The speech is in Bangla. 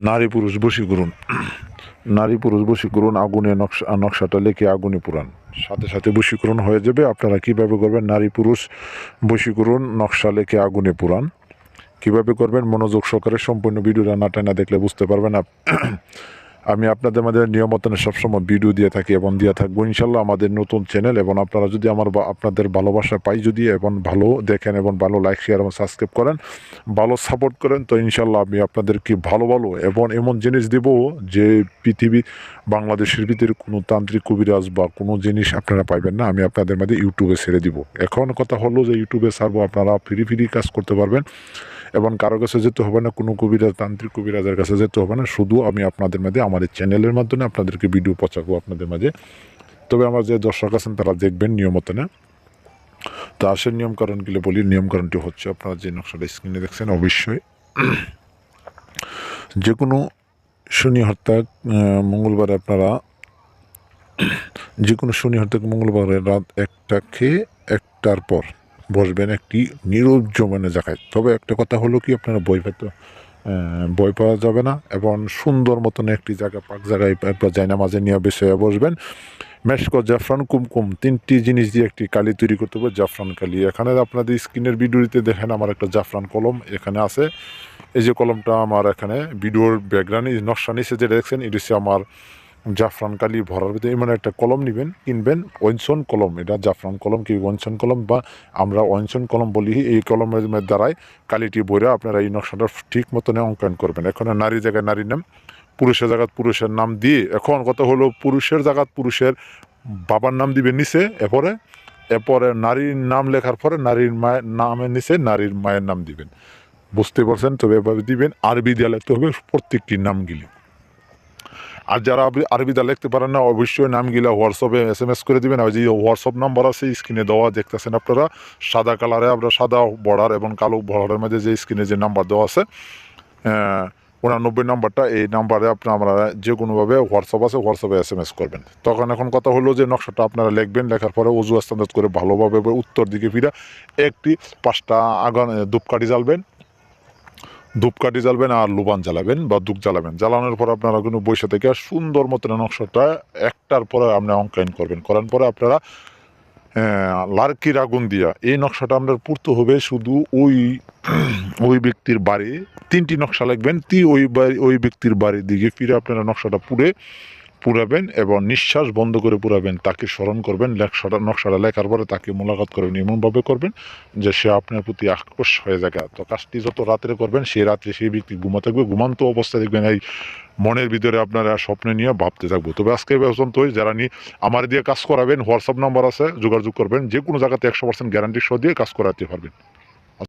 নারী পুরুষ বশীকরণ। নারী পুরুষ বশীকরণ, আগুনে নকশা, নকশাটা লেখে আগুনে পুরাণ সাথে সাথে বশীকরণ হয়ে যাবে। আপনারা কীভাবে করবেন? নারী পুরুষ বশীকরণ, নকশা লেখে আগুনে পুরাণ কীভাবে করবেন? মনোযোগ সহকারে সম্পূর্ণ ভিডিওটা না দেখলে বুঝতে পারবেন আমি আপনাদের মধ্যে নিয়ম মতন সবসময় ভিডিও দিয়ে থাকি এবং দিয়ে থাকব। ইনশাল্লাহ আমাদের নতুন চ্যানেল এবং আপনারা যদি আমার আপনাদের ভালোবাসা পাই যদি এবং ভালো দেখেন এবং ভালো লাইক শেয়ার এবং সাবস্ক্রাইব করেন, ভালো সাপোর্ট করেন, তো ইনশাল্লাহ আমি আপনাদেরকে ভালো ভালো এবং এমন জিনিস দেব যে পৃথিবী, বাংলাদেশের ভিতরে কোনো তান্ত্রিক কবিরাজ বা কোনো জিনিস আপনারা পাইবেন না, আমি আপনাদের মধ্যে ইউটিউবে ছেড়ে দিব। এখন কথা হলো যে ইউটিউবে ছাড়বো, আপনারা ফ্রি ফ্রি কাজ করতে পারবেন। এবং কারও কাছে যেতে হবে না, কোনো কবিরাজ, তান্ত্রিক কবিরাজের কাছে যেতে হবে না, শুধু আমি আপনাদের মাঝে আমাদের চ্যানেলের মাধ্যমে আপনাদেরকে ভিডিও পৌঁছাবো আপনাদের মাঝে। তবে আমার যে দর্শক আছেন, তারা দেখবেন নিয়মত না। তো আসের নিয়মকরণগুলো বলি? নিয়মকরণটি হচ্ছে, আপনারা যে নকশাটা স্ক্রিনে দেখছেন, অবশ্যই যে কোনো শনি হত্যা মঙ্গলবারে আপনারা যে কোনো শনি হত্যা মঙ্গলবারে রাত একটা খেয়ে একটার পর বসবেন একটি নীরব জমানে জায়গায় তবে একটা কথা হলো কি, আপনারা বই পেতে বই পাওয়া যাবে না এবং সুন্দর মতন একটি জায়গা পাক জায়গায় জায়না মাঝে নিয়ে বেছে বসবেন। মেশক, জাফরান, কুমকুম, তিনটি জিনিস দিয়ে একটি কালি তৈরি করতে হবে, জাফরান কালি। এখানে আপনাদের স্ক্রিনের ভিডিওতে দেখেন আমার একটা জাফরান কলম এখানে আছে। এই যে কলমটা আমার এখানে ভিডিওর ব্যাকগ্রাউন্ডে নকশা নিচে যেটা দেখছেন, এটা হচ্ছে আমার জাফরান কালি ভরার ভিতরে এমন একটা কলম নেবেন, কিনবেন ওয়েনসন কলম, এটা জাফরান কলম কি ওয়েনসন কলম বা আমরা ওয়েনসন কলম বলি, এই কলমের দ্বারাই কালিটি বইরা আপনারা এই নকশাটা ঠিক মতনে অঙ্কন করবেন। এখন নারী জায়গায় নারীর নাম, পুরুষের জায়গাত পুরুষের নাম দিয়ে, এখন কথা হলো পুরুষের জায়গাত পুরুষের বাবার নাম দিবেন নিচে, এরপরে এরপরে নারীর নাম লেখার পরে নারীর মায়ের নামের নিচে নারীর মায়ের নাম দিবেন। বুঝতে পারছেন? তবে এভাবে দিবেন, আরবি দিয়ে লিখতে হবে প্রত্যেকটির নামগুলি। আর যারা আরবি- আরবিদা লিখতে পারেন না, অবশ্যই নামগুলা হোয়াটসঅ্যাপে এস এম এস করে দিবেন। আর যে হোয়াটসঅ্যাপ নাম্বার আছে স্ক্রিনে দেওয়া দেখতেছেন আপনারা। সাদা কালারে আমরা সাদা বর্ডার এবং কালো বর্ডারের মধ্যে যে স্ক্রিনে যে নাম্বার দেওয়া আছে উনানব্বই নাম্বারটা এই নাম্বারে আপনারা আমরা যে কোনোভাবে হোয়াটসঅ্যাপ আছে হোয়াটসঅ্যাপে এস এম এস করবেন। তখন এখন কথা হলো যে নকশাটা আপনারা লিখবেন, লেখার পরে উজু আস্তান্দাজ করে ভালোভাবে উত্তর দিকে ফিরা একটি পাঁচটা আগান ধূপকাঠি জ্বালবেন। ধূপকাঠি জ্বালবেন আর লুবান জ্বালাবেন বা দুধ জ্বালাবেন। জ্বালানোর পর আপনারা কিন্তু বৈশা থেকে সুন্দর মতন নকশাটা একটার পরে আপনি অঙ্কায়ন করবেন। করার পরে আপনারা লারকির আগুন দিয়া এই নকশাটা আপনার পূর্ত হবে শুধু ওই ওই ব্যক্তির বাড়ি। তিনটি নকশা লাগবেন। তি ওই বাড়ি, ওই ব্যক্তির বাড়ির দিকে ফিরে আপনারা নকশাটা পুড়ে পুরাবেন এবং নিঃশ্বাস বন্ধ করে পুরাবেন, তাকে স্মরণ করবেন নকশাটা নকশাটা লেখার পরে তাকে মোলাকাত করবেন এমনভাবে করবেন যে সে আপনার প্রতি আকর্ষ হয়ে যাবে। তো কাজটি যত রাত্রে করবেন, সেই রাত্রে সেই ব্যক্তি ঘুমা থাকবে, ঘুমান্ত অবস্থায় দেখবেন এই মনের ভিতরে আপনারা স্বপ্নে নিয়ে ভাবতে থাকব। তবে আজকে পর্যন্তই, যারা নিয়ে আমার দিয়ে কাজ করাবেন হোয়াটসঅ্যাপ নাম্বার আছে, যোগাযোগ করবেন যে কোনো জায়গাতে একশো পার্সেন্ট গ্যারান্টি সহ দিয়ে কাজ করাতে পারবেন।